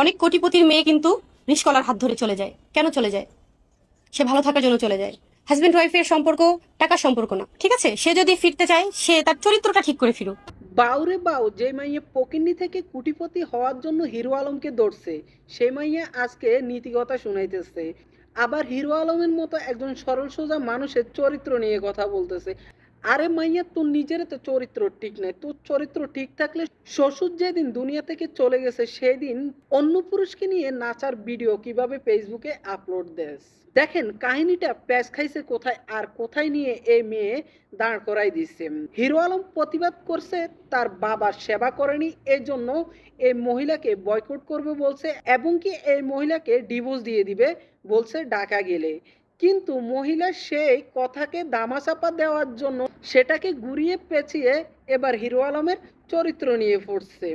অনেক কোটিপতির মেয়ে কিন্তু রিস্কলার হাত ধরে চলে যায়। কেন চলে যায়? সে ভালো থাকার জন্য চলে যায়। হাজব্যান্ড ওয়াইফের সম্পর্ক, টাকার সম্পর্ক না, ঠিক আছে? সে যদি ফিরতে চায়, সে তার চরিত্রটা ঠিক করে ফিরুক। বাউরে বাউ, যে মাইয়া পকিন্নি থেকে কুটিপতি হওয়ার জন্য হিরো আলমকে দৌড়ছে, সে মাইয়া আজকে নীতিকথা শুনাইতেছে। আবার হিরো আলমের মতো একজন সরল সোজা মানুষের চরিত্র নিয়ে কথা বলতেছে। আরে মাইয়া, তোর নিজের তো চরিত্র ঠিক নাই। তোর চরিত্র ঠিক থাকলে শ্বশুর যেদিন দুনিয়া থেকে চলে গেছে, সেদিন অন্য পুরুষকে নিয়ে নাচার ভিডিও কীভাবে ফেসবুকে আপলোড দেস? দেখেন, কাহিনীটা প্যাচ খাইছে কোথায় আর কোথায় নিয়ে এই মেয়ে দাঁড় করাই দিচ্ছে হিরো আলম প্রতিবাদ করছে, তার বাবার সেবা করেনি এই জন্য এই মহিলাকে বয়কট করবে বলছে এবং কি এই মহিলাকে ডিভোর্স দিয়ে দিবে বলছে ডাকা গেলে। কিন্তু মহিলা সেই কথাকে দামাচাপা দেওয়ার জন্য সেটাকে ঘুরিয়ে পেঁচিয়ে এবার হিরো আলমের চরিত্র নিয়ে পড়ছে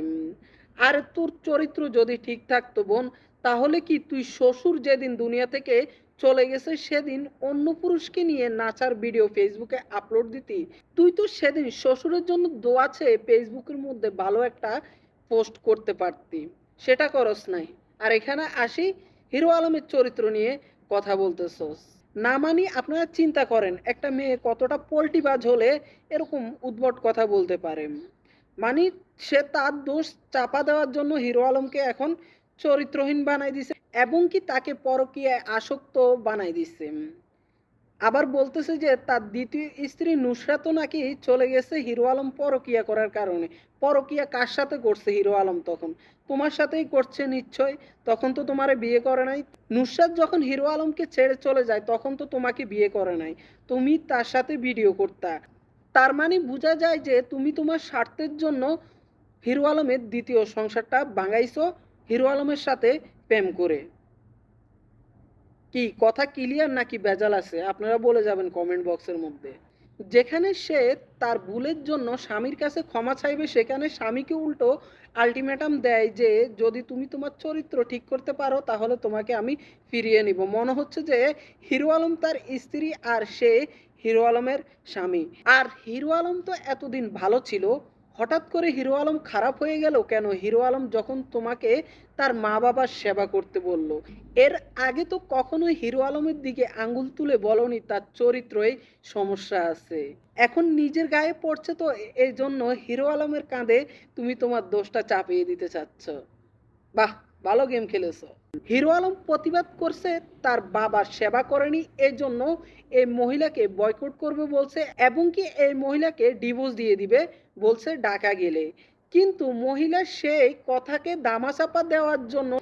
আর তোর চরিত্র যদি ঠিক থাকতো বোন, তাহলে কি তুই শ্বশুর যেদিন দুনিয়া থেকে চলে গেছে সেদিন অন্য পুরুষকে নিয়ে নাচার ভিডিও ফেসবুকে আপলোড দিতি? তুই তো সেদিন শ্বশুরের জন্য দোয়া চেয়ে ফেসবুকের মধ্যে ভালো একটা পোস্ট করতে পারতি। সেটা করস নাই। আর এখানে আসি হিরো আলমের চরিত্র নিয়ে কথা বলতেছস। না মানি আপনারা চিন্তা করেন, একটা মেয়ে কতটা পোল্টি পোল্টিবাজ হলে এরকম উদ্ভট কথা বলতে পারে। মানে সে তার দোষ চাপা দেওয়ার জন্য হিরো আলমকে এখন চরিত্রহীন বানাই দিছে এবং কি তাকে পরকীয়ায় আসক্ত বানাই দিচ্ছে আবার বলতেছে যে তার দ্বিতীয় স্ত্রী নুসরাতও নাকি চলে গেছে হিরো আলম পরকিয়া করার কারণে। পরকিয়া কার সাথে করছে হিরো আলম তখন? তোমার সাথেই করছে নিশ্চয়। তখন তো তোমারে বিয়ে করে নাই। নুসরাত যখন হিরো আলমকে ছেড়ে চলে যায়, তখন তো তোমাকে বিয়ে করে নাই। তুমি তার সাথে ভিডিও করতা। তার মানে বোঝা যায় যে তুমি তোমার স্বার্থের জন্য হিরো আলমের দ্বিতীয় সংসারটা ভাঙাইছো, হিরো আলমের সাথে প্রেম করে। কি, কথা ক্লিয়ার নাকি ভেজাল আছে? আপনারা বলে যাবেন কমেন্ট বক্সের মধ্যে। যেখানে সে তার ভুলের জন্য স্বামীর কাছে ক্ষমা চাইবে, সেখানে স্বামীকে উল্টো আলটিমেটাম দেয় যে, যদি তুমি তোমার চরিত্র ঠিক করতে পারো, তাহলে তোমাকে আমি ফিরিয়ে নিব। মনে হচ্ছে যে হিরো আলম তার স্ত্রী আর সে হিরো আলমের স্বামী। আর হিরো আলম তো এতদিন ভালো ছিল হঠাৎ করে হিরো আলম খারাপ হয়ে গেল কেন? হিরো আলম যখন তোমাকে তার মা বাবার সেবা করতে বলল, এর আগে তো কখনোই হিরো আলমের দিকে আঙ্গুল তুলে বলনি, তার চরিত্রই সমস্যা আছে। এখন নিজের গায়ে পড়ছে তো এই জন্য হিরো আলমের কাঁধে তুমি তোমার দোষটা চাপিয়ে দিতে চাচ্ছ। বাহ! ভালো গেম খেলেছো। হিরো আলম প্রতিবাদ করছে, তার বাবা সেবা করেনি এই জন্য এই মহিলাকে বয়কট করবে বলছে, এবং কি এই মহিলাকে ডিভোর্স দিয়ে দিবে বলছে ঢাকা গেলে। কিন্তু মহিলা সেই কথাকে দামাচাপা দেওয়ার জন্য